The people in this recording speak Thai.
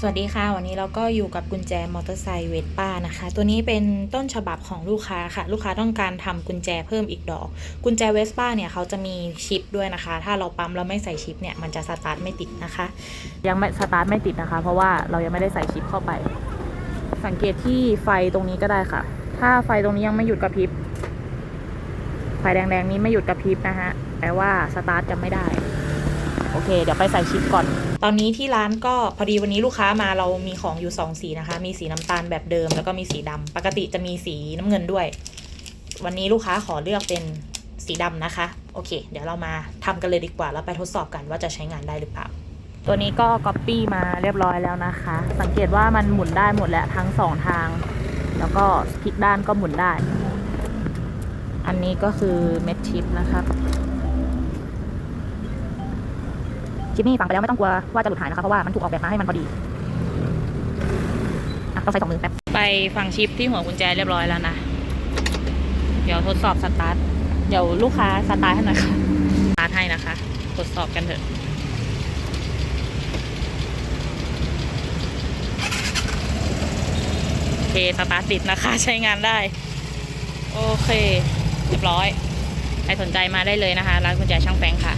สวัสดีค่ะ วันนี้เราก็อยู่กับกุญแจมอเตอร์ไซค์เวสป้านะคะ ตัวนี้เป็นต้นฉบับของลูกค้าค่ะ ลูกค้าต้องการทำกุญแจเพิ่มอีกดอก กุญแจเวสป้าเนี่ยเขาจะมีชิปด้วยนะคะ ถ้าเราปั๊มแล้วไม่ใส่ชิปเนี่ยมันจะสตาร์ทไม่ติดนะคะ ยังไม่สตาร์ทไม่ติดนะคะ เพราะว่าเรายังไม่ได้ใส่ชิปเข้าไป สังเกตที่ไฟตรงนี้ก็ได้ค่ะ ถ้าไฟตรงนี้ยังไม่หยุดกระพริบไฟแดงๆนี้ไม่หยุดกระพริบนะฮะแปลว่าสตาร์ทจะไม่ได้ โอเค เดี๋ยวไปใส่ชิปก่อน ตอนนี้ที่ร้านก็พอดีวันนี้ลูกค้ามาเรามีของอยู่ 2 สีนะคะ มีสีน้ำตาลแบบเดิม แล้วก็มีสีดำปกติจะมีสีน้ำเงินด้วย วันนี้ลูกค้าขอเลือกเป็นสีดำนะคะ โอเค เดี๋ยวเรามาทำกันเลยดีกว่า แล้วไปทดสอบกันว่าจะใช้งานได้หรือเปล่า ตัวนี้ก็ก๊อปปี้มาเรียบร้อยแล้วนะคะ สังเกตว่ามันหมุนได้หมดแล้วทั้งสองทาง แล้วก็พลิกด้านก็หมุนได้ อันนี้ก็คือเม็ดชิปนะครั ชิปนี่ฝังไปแล้วไม่ต้องกลัวว่าจะหลุดหายนะคะเพราะว่ามันถูกออกแบบมาให้มันพอดีอะต้องใช้สองมือแป๊บไปฟังชิปที่หัวกุญแจเรียบร้อยแล้วนะ เดี๋ยวทดสอบสตาร์ทเดี๋ยวลูกค้าสตาร์ทให้หน่อยค่ะสตาร์ทให้นะคะ ทดสอบกันเถอะโอเคสตาร์ทติดนะคะ ใช้งานได้ โอเค เรียบร้อย ใครสนใจมาได้เลยนะคะ ร้านกุญแจช่างแฟงค่ะ